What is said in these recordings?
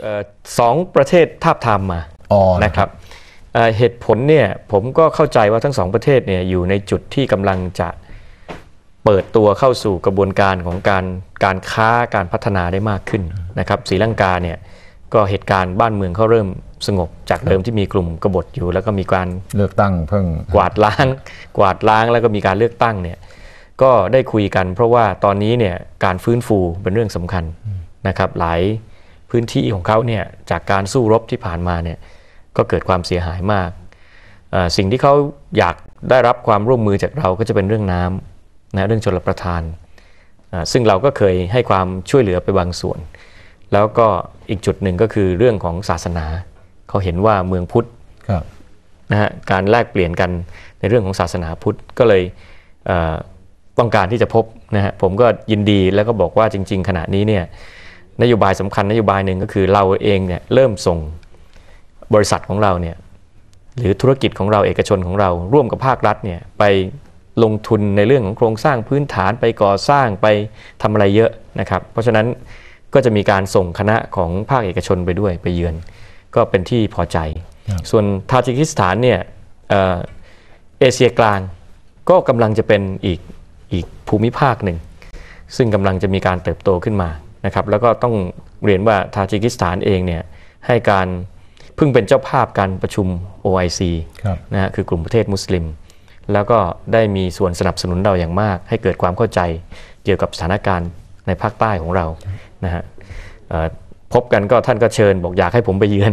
เอ่อสองประเทศทาบทามมาอ๋อนะครับเอ่อเหตุผลเนี่ยผมก็เข้าใจว่าทั้งสองประเทศเนี่ยอยู่ในจุดที่กำลังจะเปิดตัวเข้าสู่กระบวนการของการการค้าการพัฒนาได้มากขึ้นนะครับศรีลังกาเนี่ยก็เหตุการณ์บ้านเมืองเขาเริ่มสงบ จากเดิมที่มีกลุ่มกบฏอยู่ แล้วก็มีการเลือกตั้งเพิ่งกวาดล้าง กวาดล้างแล้วก็มีการเลือกตั้งเนี่ยก็ได้คุยกัน เพราะว่าตอนนี้เนี่ยการฟื้นฟูเป็นเรื่องสำคัญนะครับหลาย พื้นที่ของเขาเนี่ยจากการสู้รบที่ผ่านมาเนี่ยก็เกิดความเสียหายมากเอ่อสิ่งที่เขาอยากได้รับความร่วมมือจากเราก็จะเป็นเรื่องน้ำนะเรื่องชลประทานอ่าซึ่งเราก็เคยให้ความช่วยเหลือไปบางส่วน แล้วก็อีกจุดหนึ่งก็คือเรื่องของศาสนา เขาเห็นว่าเมืองพุทธครับนะฮะการแลกเปลี่ยนกันในเรื่องของศาสนาพุทธก็เลยเอ่อต้องการที่จะพบนะฮะผมก็ยินดีแล้วก็บอกว่าจริง ๆ ขณะนี้เนี่ย นโยบายสำคัญนโยบายหนึ่งก็คือเราเองเนี่ยเริ่มส่งบริษัทของเราเนี่ยหรือธุรกิจของเราเอกชนของเราร่วมกับภาครัฐเนี่ยไปลงทุนในเรื่องของโครงสร้างพื้นฐานไปก่อสร้างไปทำอะไรเยอะนะครับ เพราะฉะนั้นก็จะมีการส่งคณะของภาคเอกชนไปด้วยไปเยือน ก็เป็นที่พอใจ ส่วนทาจิกิสถานเนี่ยเอ่อเอเชียกลางก็กำลังจะเป็นอีกอีกภูมิภาคหนึ่ง ซึ่งกำลังจะมีการเติบโตขึ้นมา นะครับแล้วก็ต้องเรียนว่าทาจิกิสถานเองเนี่ยให้การเพิ่งเป็นเจ้าภาพการประชุม OIC ครับนะฮะคือกลุ่มประเทศมุสลิม แล้วก็ได้มีส่วนสนับสนุนเราอย่างมาก ให้เกิดความเข้าใจเกี่ยวกับสถานการณ์ในภาคใต้ของเรานะฮะเอ่อพบกันก็ท่านก็เชิญบอกอยากให้ผมไปเยือน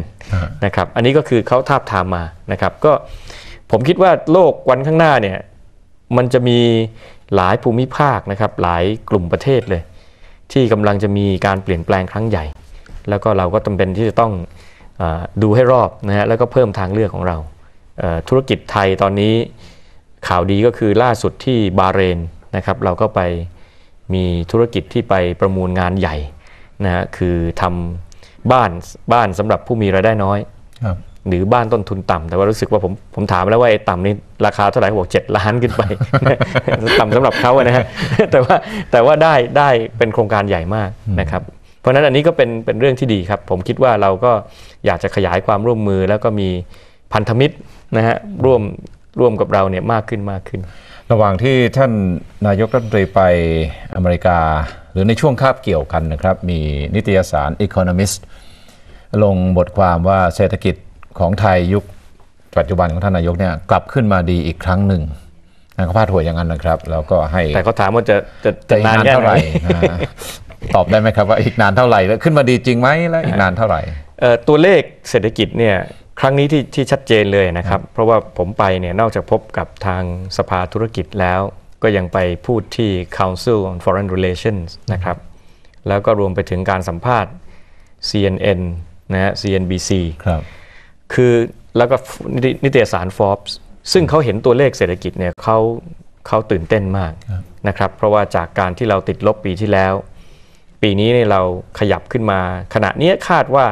นะครับอันนี้ก็คือเขาทาบทามมานะครับก็ผมคิดว่าโลกวันข้างหน้าเนี่ยมันจะมีหลายภูมิภาคนะครับหลายกลุ่มประเทศเลย ที่กำลังจะมีการเปลี่ยนแปลงครั้งใหญ่ แล้วก็เราก็จำเป็นที่จะต้องอดูให้รอบนะฮะแล้วก็เพิ่มทางเลือกของเรา ธุรกิจไทยตอนนี้ข่าวดีก็คือล่าสุดที่บาเรนนะครับเราก็ไปมีธุรกิจที่ไปประมูลงานใหญ่นะฮะคือทำบ้านบ้านสำหรับผู้มีรายได้น้อยครับ หรือบ้านต้นทุนต่ำแต่ว่ารู้สึกว่าผมผมถามแล้วว่าไอ้ต่ำนี่ราคาเท่าไหร่เขาบอกเจ็ดล้านขึ้นไป ต่ำสำหรับเขาอะนะฮะแต่ว่าแต่ว่าได้ได้เป็นโครงการใหญ่มากนะครับ เพราะฉะนั้นอันนี้ก็เป็นเป็นเรื่องที่ดีครับ ผมคิดว่าเราก็อยากจะขยายความร่วมมือแล้วก็มีพันธมิตรนะฮะร่วมร่วมกับเราเนี่ยมากขึ้นมากขึ้น ระหว่างที่ท่านนายกรัฐมนตรีไปอเมริกา หรือในช่วงคาบเกี่ยวกันนะครับ มีนิตยสาร Economist ลงบทความว่าเศรษฐกิจ ของไทยยุคปัจจุบันของท่านนายกเนี่ยกลับขึ้นมาดีอีกครั้งหนึ่งนะเขาพาดหัวอย่างนั้นนะครับ แล้วก็ให้แต่เขาถามว่าจะจะจะอีกนานนานแค่เท่าไหไหนร่นะตอบได้ไหมครับว่าอีกนานเท่าไหร่แล้วขึ้นมาดีจริงไหมแล้วอีกนานเท่าไหร่เอ่อตัวเลขเศรษฐกิจเนี่ยครั้งนี้ที่ที่ชัดเจนเลยนะครับ เพราะว่าผมไปเนี่ยนอกจากพบกับทางสภาธุรกิจแล้ว ก็ยังไปพูดที่ Council on Foreign Relations นะครับ แล้วก็รวมไปถึงการสัมภาษณ์ CNN นะฮะ CNBC ครับ คือแล้วก็นิตนิตยสาร Forbes ซึ่งเขาเห็นตัวเลขเศรษฐกิจเนี่ยเขาเขาตื่นเต้นมากนะครับ เพราะว่าจากการที่เราติดลบปีที่แล้ว ปีนี้เนี่ยเราขยับขึ้นมา ขณะเนี้ยคาดว่า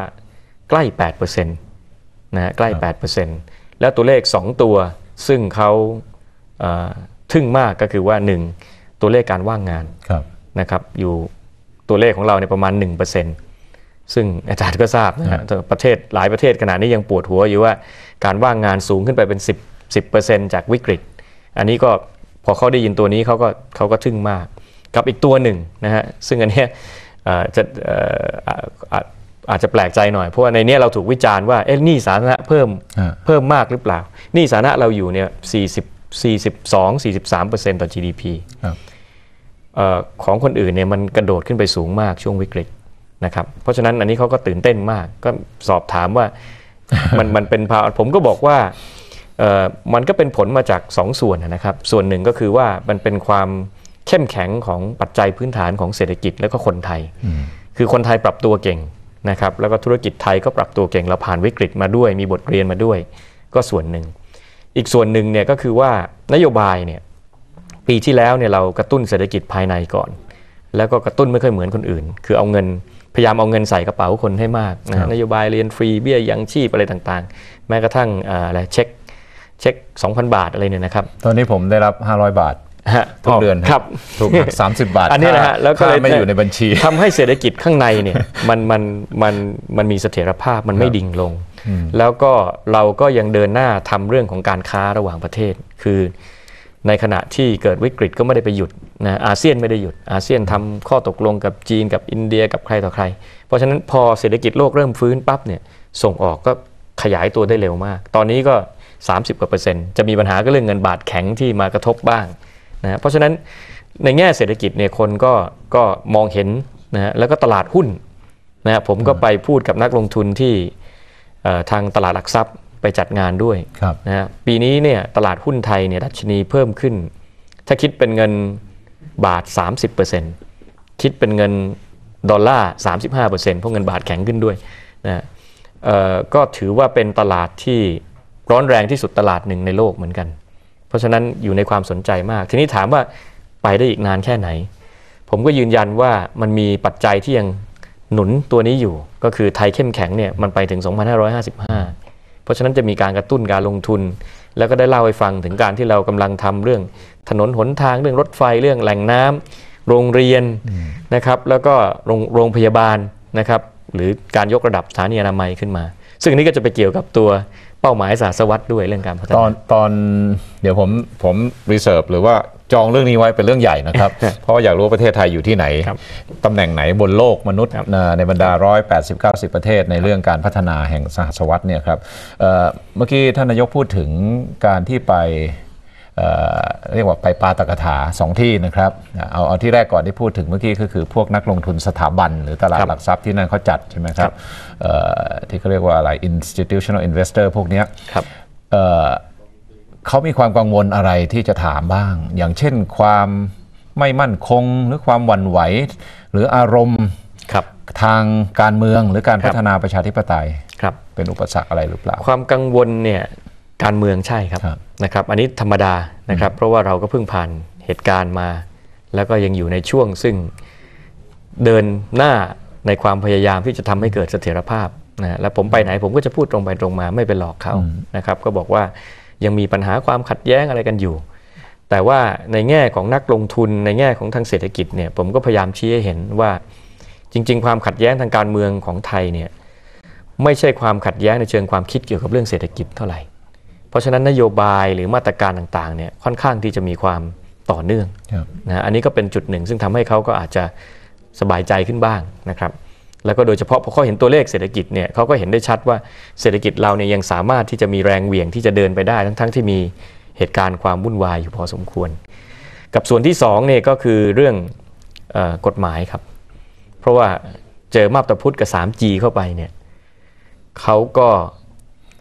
ใกล้ 8%นะฮะใกล้ 8%แล้วตัวเลข 2 ตัวซึ่งเขาเอ่อทึ่งมากก็คือว่า 1 ตัวเลขการว่างงานครับนะครับอยู่ตัวเลขของเราในยประมาณ 1% ซึ่งอาจารย์ก็ทราบนะฮะแต่ประเทศหลายประเทศขณะนี้ยังปวดหัวอยู่ว่า การว่างงานสูงขึ้นไปเป็น 10 10%จากวิกฤต อันนี้ก็พอเขาได้ยินตัวนี้เขาก็เขาก็ทึ่งมาก กับอีกตัวหนึ่งนะฮะซึ่งอันเนี้ยเอ่อจะเอ่ออ่าอ่าอาจจะแปลกใจหน่อย เพราะว่าในเนี้ยเราถูกวิจารณ์ว่าเอ๊ะหนี้สาธารณะเพิ่มอ่าเพิ่มมากหรือเปล่าหนี้สาธารณะเราอยู่เนี่ย40 42 43%ต่อ GDP ครับเอ่อของคนอื่นเนี่ยมันกระโดดขึ้นไปสูงมากช่วงวิกฤต นะครับเพราะฉะนั้นอันนี้เขาก็ตื่นเต้นมากก็สอบถามว่ามันมันเป็นภาวะผมก็บอกว่าเอ่อมันก็เป็นผลมาจากสองส่วนนะครับ ส่วนหนึ่งก็คือว่ามันเป็นความเข้มแข็งของปัจจัยพื้นฐานของเศรษฐกิจแล้วก็คนไทย คือคนไทยปรับตัวเก่งนะครับแล้วก็ธุรกิจไทยก็ปรับตัวเก่งเราผ่านวิกฤตมาด้วย มีบทเรียนมาด้วย ก็ส่วนหนึ่ง อีกส่วนหนึ่งเนี่ยก็คือว่านโยบายเนี่ยปีที่แล้วเนี่ยเรากระตุ้นเศรษฐกิจภายในก่อน แล้วก็กระตุ้นไม่ค่อยเหมือนคนอื่น คือเอาเงิน พยายามเอาเงินใส่กระเป๋าคนให้มากนะครัฮะบนโยบายเรียนฟรีเบี้ยยังชีพอะไรต่างๆ แม้กระทั่งเอ่ออะไรเช็คเช็ค 2,000 บาทอะไรเนี่ยนะครับ ตอนนี้ผมได้รับ 500 บาทฮะทุกเดือนครับถูกหัก30บาท อันนี้นะฮะค่าแล้วก็เลยค่าไม่อยู่ในบัญชีทำให้เศรษฐกิจข้างในเนี่ยมันมันมันมันมีเสถียรภาพมันไม่ดิ่งลง แล้วก็เราก็ยังเดินหน้าทำเรื่องของการค้าระหว่างประเทศ คือ ในขณะที่เกิดวิกฤตก็ไม่ได้ไปหยุดนะอาเซียนไม่ได้หยุดอาเซียนทำข้อตกลงกับจีนกับอินเดียกับใครต่อใคร เพราะฉะนั้นพอเศรษฐกิจโลกเริ่มฟื้นปั๊บเนี่ยส่งออกก็ขยายตัวได้เร็วมาก ตอนนี้ก็ 30กว่าเปอร์เซ็นต์จะมีปัญหาก็เรื่องเงินบาทแข็งที่มากระทบบ้างนะเพราะฉะนั้นในแง่เศรษฐกิจเนี่ยคนก็ก็มองเห็นนะฮะแล้วก็ตลาดหุ้นนะผมก็ไปพูดกับนักลงทุนที่ทางตลาดหลักทรัพย์ ไปจัดงานด้วยครับนะฮะปีนี้เนี่ยตลาดหุ้นไทยเนี่ยดัชนีเพิ่มขึ้น ถ้าคิดเป็นเงินบาท 30%คิดเป็นเงินดอลลาร์ 35%เพราะเงินบาทแข็งขึ้นด้วยนะฮะเอ่อก็ถือว่าเป็นตลาดที่ร้อนแรงที่สุดตลาดหนึ่งในโลกเหมือนกัน เพราะฉะนั้นอยู่ในความสนใจมาก ทีนี้ถามว่าไปได้อีกนานแค่ไหน ผมก็ยืนยันว่ามันมีปัจจัยที่ยังหนุนตัวนี้อยู่ ก็คือไทยเข้มแข็งเนี่ยมันไปถึง 2555เพ ราะฉะนั้นจะมีการกระตุ้นการลงทุน แล้วก็ได้เล่าให้ฟังถึงการที่เรากำลังทำเรื่องถนนหนทางเรื่องรถไฟเรื่องแหล่งน้ำโรงเรียนนะครับ แล้วก็โรงโรงพยาบาลนะครับหรือการยกระดับสถานีอนามัยขึ้นมา ซึ่งนี้ก็จะไปเกี่ยวกับตัวเป้าหมายศาสตร์วัตด้วยเรื่องการพัฒตอนตอนเดี๋ยวผมผมรีเซิร์ฟหรือว่า จองเรื่องนี้ไว้เป็นเรื่องใหญ่นะครับ เพราะว่าอยากรู้ว่าประเทศไทยอยู่ที่ไหนครับตำแหน่งไหนบนโลกมนุษย์ครับนะในบรรดา 180 90 ประเทศในเรื่องการพัฒนาแห่งสหสวัสดิ์เนี่ยครับเอ่อเมื่อกี้ท่านนายกพูดถึงการที่ไปเอ่อเรียกว่าไปปาตกถาสองที่นะครับเอาเอาที่แรกก่อนที่พูดถึงเมื่อกี้ก็คือพวกนักลงทุนสถาบัน หรือตลาดครับหลักทรัพย์ที่นั่นเขาจัดใช่ไหมครับเอ่อที่เขาเรียกว่าอะไร institutional investor พวกเนี้ยครับ เอ่อเขามีความกังวลอะไรที่จะถามบ้าง อย่างเช่นความไม่มั่นคงหรือความหวั่นไหว หรืออารมณ์ครับทางการเมืองหรือการครับพัฒนาประชาธิปไตยครับเป็นอุปสรรคอะไรหรือเปล่า ความกังวลเนี่ยการเมืองใช่ครับครับนะครับ อันนี้ธรรมดานะครับ เพราะว่าเราก็เพิ่งผ่านเหตุการณ์มา แล้วก็ยังอยู่ในช่วงซึ่งเดินหน้าในความพยายามที่จะทำให้เกิดเสถียรภาพนะแล้วผมไปไหนผมก็จะพูดตรงไปตรงมาไม่ไปหลอกเขานะครับ ก็บอกว่า ยังมีปัญหาความขัดแย้งอะไรกันอยู่ แต่ว่าในแง่ของนักลงทุนในแง่ของทางเศรษฐกิจเนี่ยผมก็พยายามชี้ให้เห็นว่า จริง ๆ ความขัดแย้งทางการเมืองของไทยเนี่ยไม่ใช่ความขัดแย้งในเชิงความคิดเกี่ยวกับเรื่องเศรษฐกิจเท่าไหร่ เพราะฉะนั้นนโยบายหรือมาตรการต่างๆเนี่ยค่อนข้างที่จะมีความต่อเนื่องครับนะฮะอันนี้ก็เป็นจุดหนึ่ง ซึ่งทำให้เขาก็อาจจะสบายใจขึ้นบ้างนะครับ แล้วก็โดยเฉพาะพอเขาเห็นตัวเลขเศรษฐกิจเนี่ยเขาก็เห็นได้ชัดว่าเศรษฐกิจเราเนี่ยยังสามารถที่จะมีแรงเหวี่ยงที่จะเดินไปได้ทั้งๆที่มีเหตุการณ์ความวุ่นวายอยู่พอสมควร กับส่วนที่สองเนี่ยก็คือเรื่องออกฎหมายครับ เพราะว่าเจอมาบตาพุทธกับ 3G เข้าไปเนี่ยเขาก็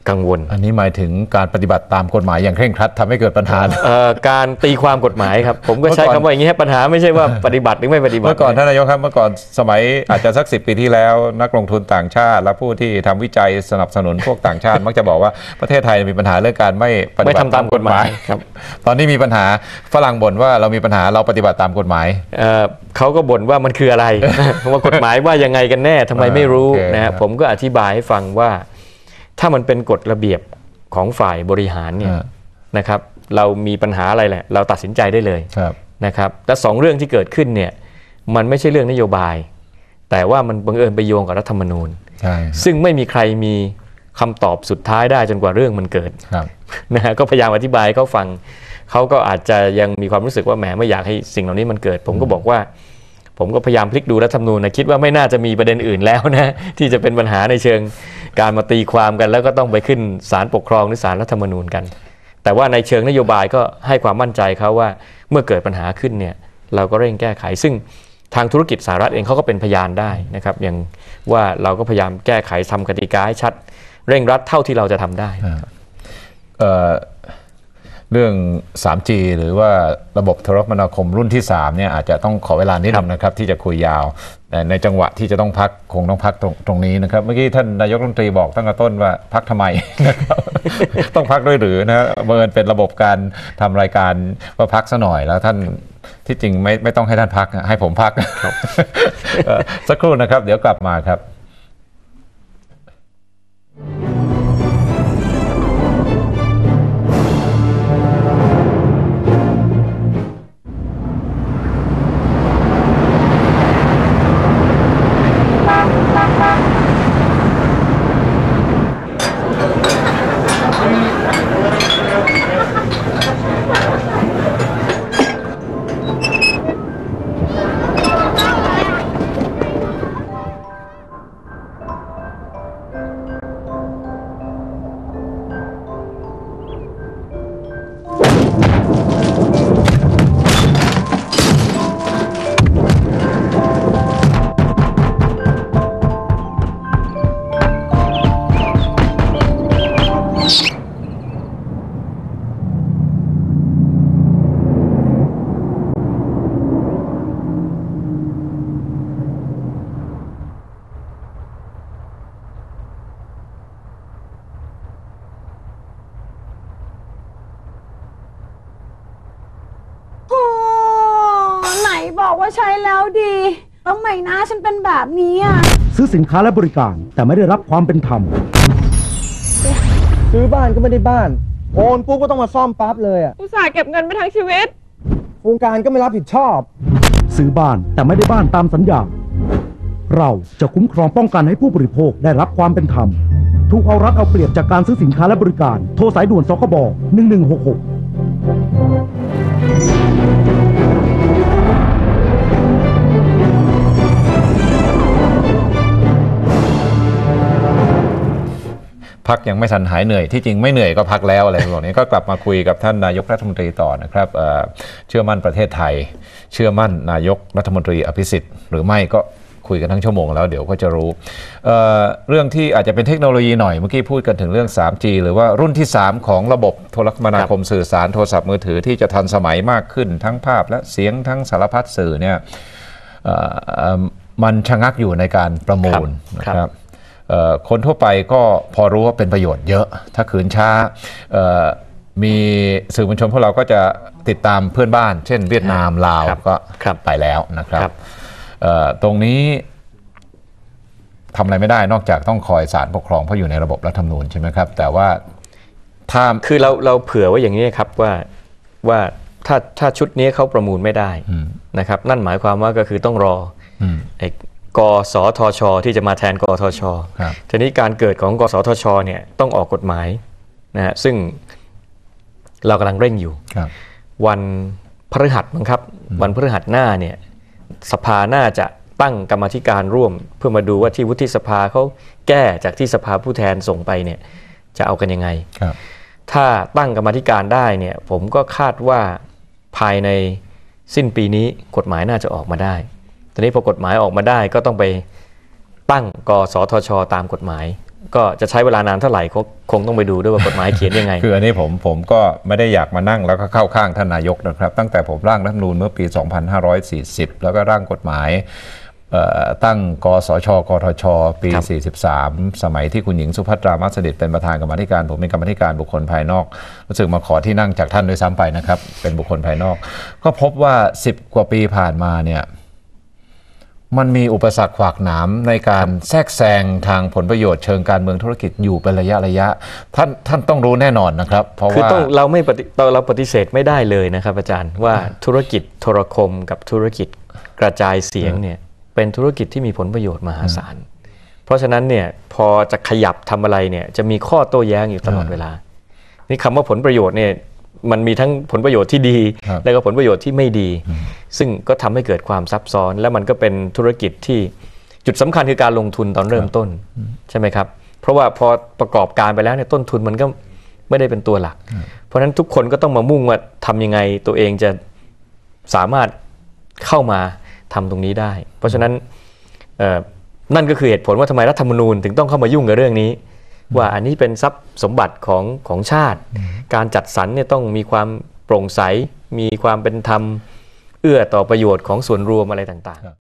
กังวล อันนี้หมายถึงการปฏิบัติตามกฎหมายอย่างเคร่งครัดทำให้เกิดปัญหาเอ่อการตีความกฎหมายครับ ผมก็ใช้เมื่อก่อนคำว่าอย่างนี้ให้ปัญหาไม่ใช่ว่าปฏิบัติหรือไม่ปฏิบัติ เมื่อก่อนท่านนายกครับเมื่อก่อนสมัยอาจจะสักสิปีที่แล้ว นักลงทุนต่างชาติ และผู้ที่ทำวิจัยสนับสนุนพวกต่างชาติ มักจะบอกว่าประเทศไทยมีปัญหาเรื่องการไม่ปฏิไม่บัติทำตามกฎหมายครับ ตอนนี้มีปัญหาฝรั่งบ่นว่าเรามีปัญหาเราปฏิบัติตามกฎหมายเอ่อเขาก็บ่นว่ามันคืออะไรว่ากฎหมายว่ายังไงกันแน่ทำไมไม่รู้โอเคนะครัฮะบผมก็อธิบายให้ฟังว่า ถ้ามันเป็นกฎระเบียบของฝ่ายบริหารเนี่ยอ่านะครับเรามีปัญหาอะไรแหละ เราตัดสินใจได้เลยครับนะครับแต่สองเรื่องที่เกิดขึ้นเนี่ยมันไม่ใช่เรื่องนโยบาย แต่ว่ามันบังเอิญไปโยงกับรัฐธรรมนูญใช่ซึ่งไม่มีใครมีคำตอบสุดท้ายได้จนกว่าเรื่องมันเกิดครับนะฮะก็พยายามอธิบายให้เขาฟังเขาก็อาจจะยังมีความรู้สึกว่าแหมไม่อยากให้สิ่งเหล่านี้มันเกิด ผมก็บอกว่า ผมก็พยายามพลิกดูรัฐธรรมนูญนะคิดว่าไม่น่าจะมีประเด็นอื่นแล้วนะที่จะเป็นปัญหาในเชิง การมาตีความกันแล้วก็ต้องไปขึ้นศาลปกครองหรือศาลรัฐธรรมนูญกัน แต่ว่าในเชิงนโยบายก็ให้ความมั่นใจเขาว่าเมื่อเกิดปัญหาขึ้นเนี่ยเราก็เร่งแก้ไข ซึ่งทางธุรกิจสหรัฐเองเขาก็เป็นพยานได้นะครับอย่างว่าเราก็พยายามแก้ไขทำกติกาให้ชัด เร่งรัดเท่าที่เราจะทำได้ เอ่อเรื่อง 3G หรือว่าระบบโทรคมนาคมรุ่นที่3เนี่ยอาจจะต้องขอเวลานิดนึงนะครับ ที่จะคุยยาวแต่ในจังหวะที่จะต้องพักคงต้องพักตรงตรงนี้นะครับ เมื่อกี้ท่านนายกรัฐมนตรีบอกตั้งแต่ต้นว่าพักทำไมนะครับต้องพักด้วยหรือนะเมื่อญเป็นระบบการทำรายการว่าพักซะหน่อยแล้วท่านที่จริงไม่ไม่ต้องให้ท่านพักนะให้ผมพักเอ่อสักครู่นะครับ เดี๋ยวกลับมาครับ ใช้แล้วดีแล้วทำไมหน้าฉันเป็นแบบนี้อะ ซื้อสินค้าและบริการแต่ไม่ได้รับความเป็นธรรม ซื้อบ้านก็ไม่ได้บ้าน โอนปุ๊บก็ต้องมาซ่อมปั๊บเลยอะอุตส่าห์เก็บเงินไปทั้งชีวิต โครงการก็ไม่รับผิดชอบ ซื้อบ้านแต่ไม่ได้บ้านตามสัญญา เราจะคุ้มครองป้องกันให้ผู้บริโภคได้รับความเป็นธรรม ถูกเอารัดเอาเปรียบจากการซื้อสินค้าและบริการ โทรสายด่วนสคบ1166 พักยังไม่ทันหายเหนื่อยที่จริงไม่เหนื่อยก็พักแล้วอะไรแบบนี้ก็กลับมาคุยกับท่านนายกรัฐมนตรีต่อนะครับเอ่อเชื่อมั่นประเทศไทย เชื่อมั่นนายกรัฐมนตรีอภิสิทธิ์ หรือไม่ก็คุยกันทั้งชั่วโมงแล้วเดี๋ยวก็จะรู้เอ่อเรื่องที่อาจจะเป็นเทคโนโลยีหน่อยเมื่อกี้พูดกันถึงเรื่อง 3G หรือว่ารุ่นที่ 3 ของระบบโทรคมนาคมสื่อสารโทรศัพท์มือถือที่จะทันสมัยมากขึ้นทั้งภาพและเสียงทั้งสารพัดสื่อเนี่ยเอ่อมันชะงักอยู่ในการประมูลนะคครัรับบเอ่อ คนทั่วไปก็พอรู้ว่าเป็นประโยชน์เยอะ ถ้าขืนช้าเอ่อมีสื่อมวลชนพวกเราก็จะติดตามเพื่อนบ้าน เช่นเวียดนามลาวครับก็ครับไปแล้วนะครับครับเอ่อตรงนี้ทำอะไรไม่ได้นอกจากต้องคอยศาลปกครองเพราะอยู่ในระบบรัฐธรรมนูญใช่ไหมครับ แต่ว่าถ้าคือเราเราเผื่อไว้อย่างนี้ครับว่าว่าถ้าถ้าชุดนี้เขาประมูลไม่ได้อืมนะครับ นั่นหมายความว่าก็คือต้องรออืมไอ้ กสทช ที่จะมาแทนกทชครับทีนี้การเกิดของกสทช เนี่ยต้องออกกฎหมายนะฮะซึ่งเรากำลังเร่งอยู่ครับวันพฤหัสมั้งครับ วันพฤหัสหน้าเนี่ยสภาน่าจะตั้งกรรมาธิการร่วม เพื่อมาดูว่าที่วุฒิสภาเขาแก้จากที่สภาผู้แทนส่งไปเนี่ยจะเอากันยังไงครับถ้าตั้งกรรมาธิการได้เนี่ยผมก็คาดว่าภายในสิ้นปีนี้กฎหมายน่าจะออกมาได้ ทีนี้พอกฎหมายออกมาได้ก็ต้องไปตั้งกสทช ตามกฎหมาย ก็จะใช้เวลานานเท่าไหร่ก็คงต้องไปดูด้วยว่ากฎหมายเขียนยังไง คืออันนี้ผมผมก็ไม่ได้อยากมานั่งแล้วก็เข้าข้างท่านนายกนะครับ ตั้งแต่ผมร่างรัฐธรรมนูญเมื่อปี 2540 แล้วก็ร่างกฎหมายเอ่อตั้งกสชกทช ปีครับ43 สมัยที่คุณหญิงสุภัตรามัสดิตเป็นประธานกรรมาธิการ ผมเป็นกรรมาธิการบุคคลภายนอก รู้สึกมาขอที่นั่งจากท่านด้วยซ้ำไปนะครับ เป็นบุคคลภายนอก ก็พบว่า 10 กว่าปีผ่านมาเนี่ย มันมีอุปสรรคขวากหนามในการแทรกแซงทางผลประโยชน์เชิงการเมืองธุรกิจอยู่เป็นระยะระยะ ท่านท่านต้องรู้แน่นอนนะครับ เพราะคือว่าต้องเราไม่ปฏิเราปฏิเสธไม่ได้เลยนะครับ อาจารย์ว่าธุรกิจโทรคมกับธุรกิจกระจายเสียงเนี่ยเป็นธุรกิจที่มีผลประโยชน์มหาศาล เพราะฉะนั้นเนี่ยพอจะขยับทำอะไรเนี่ยจะมีข้อโต้แย้งอยู่ตลอดเวลา นี่คำว่าผลประโยชน์เนี่ย มันมีทั้งผลประโยชน์ที่ดีครับและก็ผลประโยชน์ที่ไม่ดี ซึ่งก็ทำให้เกิดความซับซ้อน และมันก็เป็นธุรกิจที่จุดสำคัญคือการลงทุนตอนเริ่มต้นใช่ไหมครับ เพราะว่าพอประกอบการไปแล้วเนี่ยต้นทุนมันก็ไม่ได้เป็นตัวหลัก เพราะฉะนั้นทุกคนก็ต้องมามุ่งว่าทำยังไงตัวเองจะสามารถเข้ามาทำตรงนี้ได้ เพราะฉะนั้นเอ่อนั่นก็คือเหตุผลว่าทำไมรัฐธรรมนูญถึงต้องเข้ามายุ่งกับเรื่องนี้ ว่าอันนี้เป็นทรัพย์สมบัติของของชาติ การจัดสรรเนี่ยต้องมีความโปร่งใส มีความเป็นธรรม เอื้อต่อประโยชน์ของส่วนรวมอะไรต่างๆ